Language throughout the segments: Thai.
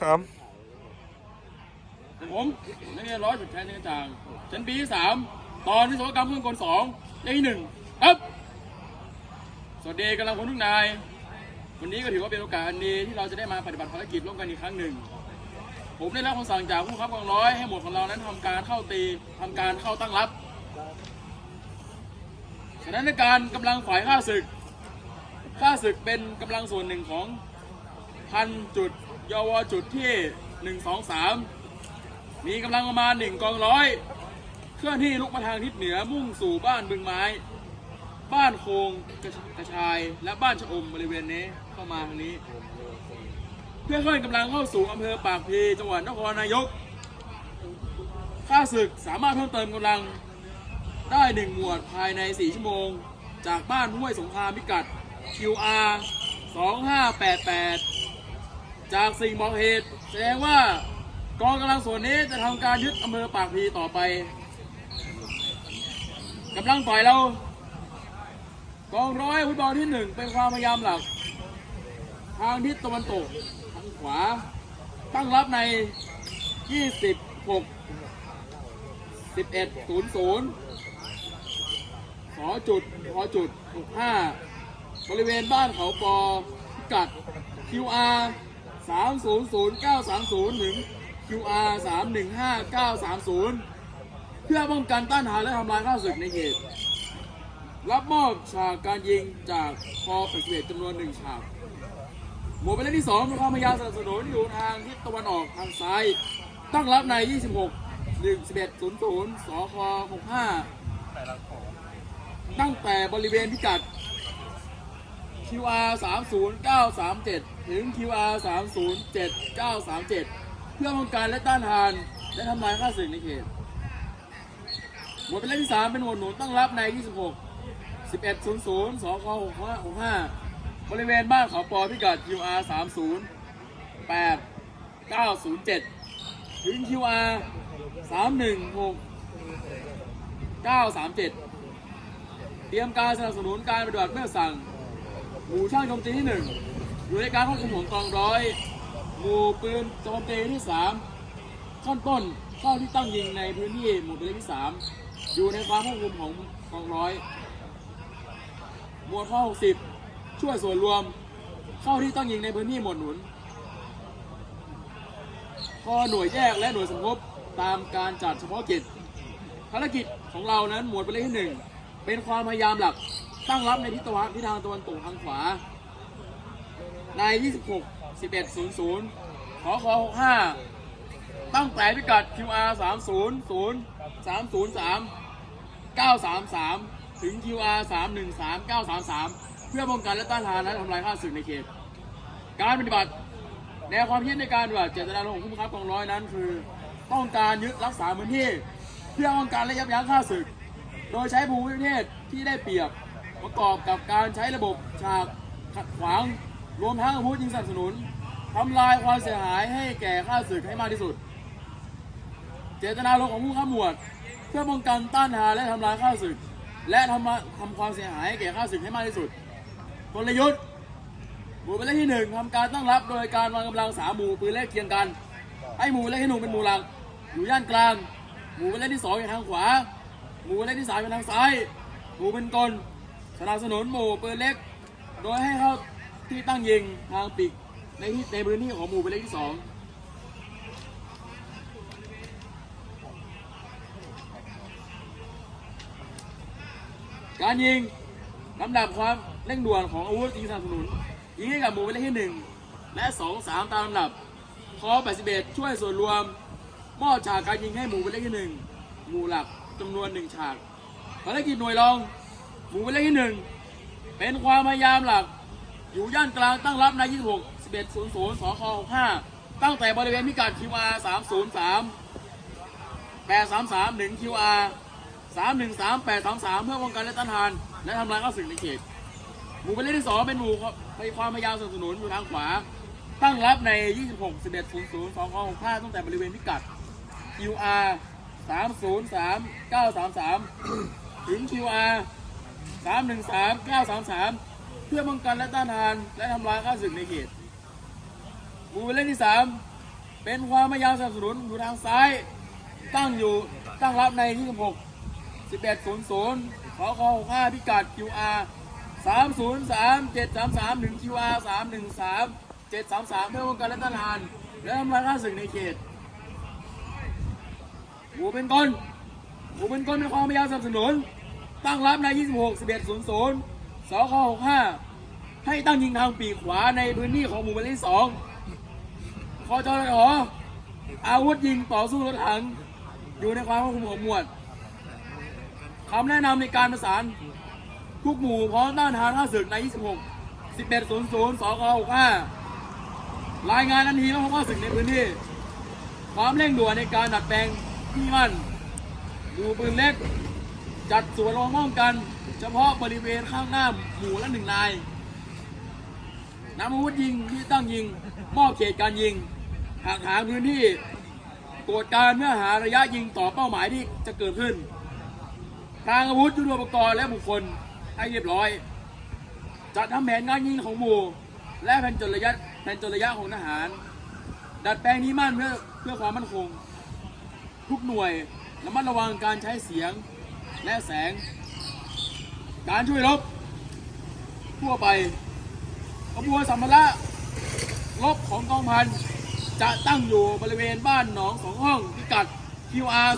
ครับผมนักเรียนร้อยสุดแทนในกระจ่างชั้นปีที่สามตอนวิศวกรรมเครื่องกลสองเลขที่หนึ่งครับ สวัสดีกำลังพลทุกนาย วันนี้ก็ถือว่าเป็นโอกาสอันดีที่เราจะได้มาปฏิบัติภารกิจร่วมกันอีกครั้งหนึ่ง ผมได้รับคำสั่งจากผู้บังคับกองร้อยให้หมวดของเรานั้นทำการเข้าตีทำการเข้าตั้งรับสถานการณ์กำลังฝ่ายข้าศึกข้าศึกเป็นกำลังส่วนหนึ่งของพันจุด ยาวจุดที่หนึ่งสองสามมีกำลังประมาณหนึ่งกองร้อย เคลื่อนที่ลุกมาทางทิศเหนือมุ่งสู่บ้านบึงไม้ บ้านโคงกระชกระชายและบ้านชะอมบริเวณนี้เข้ามาทางนี้ เพื่อเคลื่อนกำลังเข้าสู่อำเภอปากพีจังหวัดนครนายกข้าศึกสามารถเพิ่มเติมกำลังได้หนึ่งหมวดภายใน 4 ชั่วโมง จากบ้านห้วยสงครามพิกัด QR 2588 จากสิ่งบอกเหตุ แสดงว่ากองกำลังส่วนนี้จะทำการยึดอำเภอปากพีต่อไปกำลังฝ่ายเรา กองร้อยฟุตบอลที่หนึ่งเป็นความพยายามหลัก ทางทิศตะวันตกทางขวา ตั้งรับใน 26 11 00ขอจุดขอจุด65บริเวณบ้านเขาปอพิกัด QR 300930 ถึง QR 315930 เพื่อป้องกันต้านทานและทำลายข้าศึกในเขตรับมอบฉากการยิงจากคอ81จำนวนหนึ่งฉาก หมวดเป็นเลขที่2เป็นความพยายามสนับสนุนอยู่ทางทิศตะวันออกทางซ้าย ตั้งรับใน 26 11 00 สค65ตั้งแต่บริเวณพิกัด QR 30937 ถึง QR 307937 เพื่อป้องกันและต้านทาน และทำลายข้าศึกในเขต หมวดเป็นเลขที่ 3 เป็นหมวดหนุนตั้งรับใน 26 1100สค6565 บริเวณบ้านเขาปอพิกัด QR 30 8 907 ถึง QR 316 937 เตรียมการสนับสนุนการปฏิบัติเมื่อสั่ง หมู่ช่างโจมตีที่1อยู่ในการควบคุมของกองร้อย หมู่ปืนโจมตีที่3ขั้นต้นเข้าที่ตั้งยิงในพื้นที่หมู่ป็นที่3อยู่ในความควบคุมของกองร้อย หมวดข้อ60ช่วยส่วนรวม เข้าที่ตั้งยิงในพื้นที่หมวดหนุนข้อหน่วยแยกและหน่วยสมทบตามการจัดเฉพาะกิจภารกิจของเรานั้นหมวดเป็นเลขที่หนึ่งเป็นความพยายามหลัก ตั้งรับในทิศตะวันทิศทางตะวันตกทางขวา ใน 26 11 00 ขอขอ65 ตั้งแต่พิกัด QR 300 303 933 ถึง QR 313 933 เพื่อป้องกันและต้านทานและทำลายข้าศึกในเขต การปฏิบัติแนวความคิดในการปฏิบัติเจตนารมณ์ของผู้บังคับกองร้อยนั้น คือ ต้องการยึดรักษาพื้นที่ เพื่อป้องกันและยับยั้งข้าศึก โดยใช้ภูมิประเทศที่ได้เปรียบ ประกอบกับการใช้ระบบฉากขัดขวาง รวมทั้งอาวุธยิงสนับสนุนทำลายความเสียหายให้แก่ข้าศึกให้มากที่สุด เจตนารมณ์ของผู้ข้าหมวด เพื่อป้องกันต้านทานและทำลายข้าศึก และทำมาทำความเสียหายให้แก่ข้าศึกให้มากที่สุดกลยุทธ์หมู่เป็นเลขที่หนึ่งทำการตั้งรับโดยการวางกำลังสามหมู่ปืนเลขเคียงกัน ให้หมู่เลขที่หนึ่งเป็นหมู่หลักอยู่ย่านกลาง หมู่เป็นเลขที่สองอยู่ทางขวา หมู่เป็นเลขที่สามอยู่ทางซ้าย หมู่เป็นกล สนับสนุนหมู่ปืนเล็ก โดยให้เข้าที่ตั้งยิงทางปีกในที่ในพื้นที่ของหมู่เป็นเลขที่สองการยิงลำดับความเร่งด่วนของอาวุธยิงสนับสนุนยิงให้กับหมู่เป็นเลขที่หนึ่งและสองสามตามลำดับคอ81 ช่วยส่วนรวมมอบฉากการยิงให้หมู่เป็นเลขที่หนึ่งหมู่หลักจำนวนหนึ่งฉากภารกิจหน่วยรอง หมู่เป็นเลขที่หนึ่งเป็นความพยายามหลัก อยู่ย่านกลางตั้งรับใน 26 11 00 สค65ตั้งแต่บริเวณพิกัด QR 303 833ถึง QR 313 833 เพื่อป้องกันและต้านทาน และทำลายข้าศึกในเขต หมู่เป็นเลขที่ 2 เป็นหมู่ไปความพยายามสนับสนุนอยู่ทางขวา ตั้งรับใน 26 11 00 2ค65ตั้งแต่บริเวณพิกัด QR 303 933 ถึง QR 313 933 เพื่อป้องกันและต้านทาน และทำลายข้าศึกในเขตหมู่เป็นเลขที่ 3 เป็นความพยายามสนับสนุนอยู่ทางซ้าย ตั้งอยู่ตั้งรับในที่ 16 1100ขอคอ65พิกัด QR 303 733ถึง QR 313 733 เพื่อป้องกันและต้านทาน และทำลายข้าศึกในเขตหูเป็นกลหูเป็นกลเป็นความพยายามสนับสนุน ตั้งรับใน 26 1100 สค65 ให้ตั้งยิงทางปีกขวาในพื้นที่ของหมู่บ้านที่2คอจรหออาวุธยิงต่อสู้รถถัง อยู่ในความควบคุมของหมวดคำแนะนำในการประสานทุกหมู่พร้อมต้านทานข้าศึกใน 26 1100 สค65 รายงานทันทีว่าพบข้าศึกในพื้นที่ ความเร่งด่วนในการดัดแปลงที่มั่นดูปืนเล็ก จัดสวนรองป้องกัน เฉพาะบริเวณข้างหน้าหมู่ละหนึ่งนายนำอาวุธยิงที่ตั้งยิง มอบเขตการยิงหากหาพื้นที่ตรวจการเมื่อหาระยะยิงต่อเป้าหมายที่จะเกิดขึ้น ทางอาวุธยุทโธปกรณ์และบุคคลให้เรียบร้อย จัดทำแผนงานยิงของหมู่ และแผนจดระยะแผนจดระยะของทหาร ดัดแปลงนี้มั่นเพื่อเพื่อความมั่นคง ทุกหน่วยระมัดระวังการใช้เสียง และแสง การช่วยรบทั่วไปขบวนสัมภาระรบของกองพันจะตั้งอยู่บริเวณบ้านหนองสองห้องพิกัด QR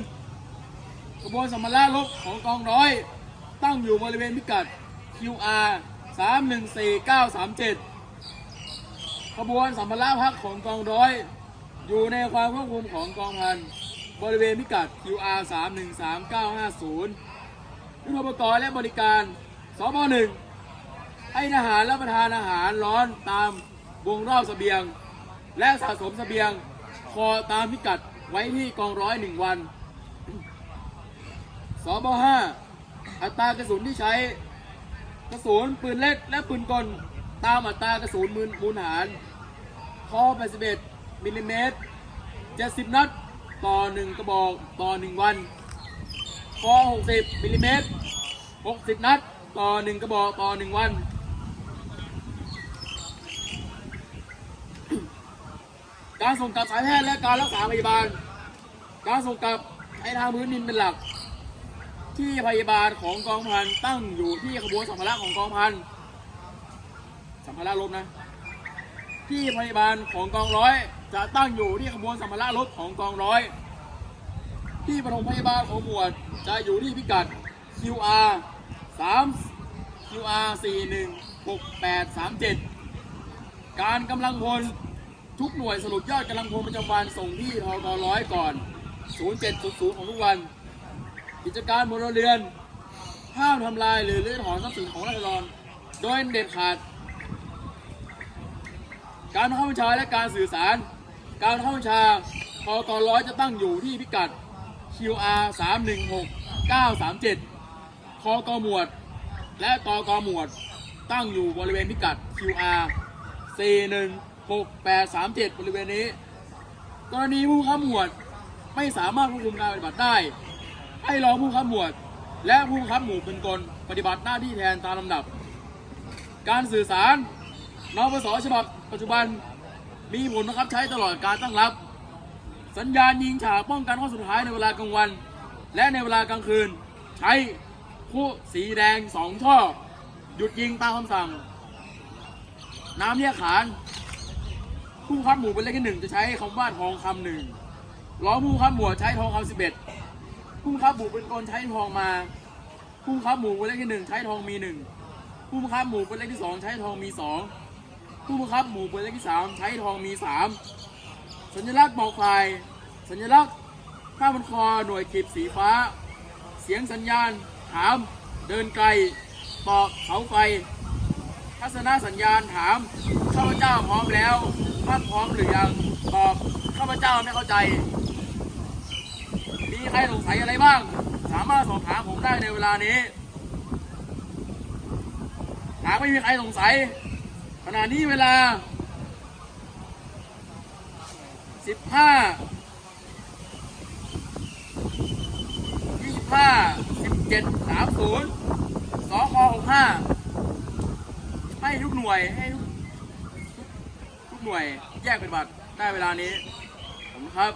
315950ขบวนสัมภาระรบของกองร้อย ตั้งอยู่บริเวณพิกัด QR 314937ขบวนสัมภาระพักของกองร้อย อยู่ในความควบคุมของกองพัน บริเวณพิกัด QR 313950ยุทธปกรณ์และบริการสบ1ให้ทหารและประธานอาหารร้อนตามวงรอบสเสบียง และสะสมสเสบียงคอตามพิกัดไว้ที่กองร้อยหนึ่งวันสบ5อัตรากระสุนที่ใช้กระสุนปืนเล็กและปืนกลตามอัตรากระสุนมูลมูลฐานคอ81มิลลิเมตร70 นัด ต่อ1กระบอกต่อ1วันคอ60มิลลิเมตร60 นัด ต่อ1กระบอกต่อ1วันการส่งกลับสายแพทย์และการรักษาพยาบาล การส่งกลับใช้ทางพื้นดินเป็นหลัก ที่พยาบาลของกองพันตั้งอยู่ที่ขบวนสัมภาระของกองพันสัมภาระลบนะ ที่พยาบาลของกองร้อย จะตั้งอยู่ที่ขบวนสัมภาระรถของกองร้อย ที่ปฐมพยาบาลของหมวดจะอยู่ที่พิกัด QR 3 QR 4 1 6 8 3 7 การกำลังพลทุกหน่วยสรุปยอดกำลังพลประจำวันส่งที่ทกร้อยก่อน 0700 ของทุกวัน กิจการบนเรือนห้ามทำลายหรือรื้อถอนทรัพย์สินของราษฎรโดยเด็ดขาด การเข้าบัญชาและการสื่อสาร การเข้าบัญชาพกร้อยจะตั้งอยู่ที่พิกัด QR 316 937คกหมวด และตกหมวด ตั้งอยู่บริเวณพิกัด QR 416 837 บริเวณนี้ กรณีผู้ค้าหมวดไม่สามารถควบคุมการปฏิบัติได้ ให้รองผู้ค้าหมวด และผู้ค้าหมู่เป็นกลปฏิบัติหน้าที่แทนตามลำดับ การสื่อสารนปสฉบับปัจจุบัน มีผลบังคับใช้ตลอดการตั้งรับ สัญญาณยิงฉากป้องกันข้อสุดท้ายในเวลากลางวัน และในเวลากลางคืน ใช้คู่สีแดงสองช่อ หยุดยิงตามคำสั่ง น้ำเรียกขาน ผู้คับหมู่เป็นเลขที่หนึ่งจะใช้คำว่าทองคำหนึ่งร้อผู้คับหมู่ใช้ทองคำสิบเอ็ดผู้คับหมู่เป็นคนใช้ทองมา ผู้คับหมู่เป็นเลขที่หนึ่งใช้ทองมีหนึ่งผู้บังคับหมู่เป็นเลขที่สองใช้ทองมีสอง ผู้บังคับหมู่ป็นเลขที่สามใช้ทองมีสามสัญลักษณ์บอกฝ่าย สัญลักษณ์ผ้าบนคอหน่วยขีดสีฟ้า เสียงสัญญาณ ถาม เดินไกลตอกเสาไฟทัศนสัญญาณถามข้าพเจ้าพร้อมแล้วท่านพร้อมหรือยังตอบข้าพเจ้าไม่เข้าใจ มีใครสงสัยอะไรบ้าง สามารถสอบถามผมได้ในเวลานี้ หากไม่มีใครสงสัย ขณะนี้เวลา 15 25 17 30สค65ให้ทุกหน่วยให้ทุกทุกหน่วยแยกเปฏิบัติได้เวลานี้ผมครับ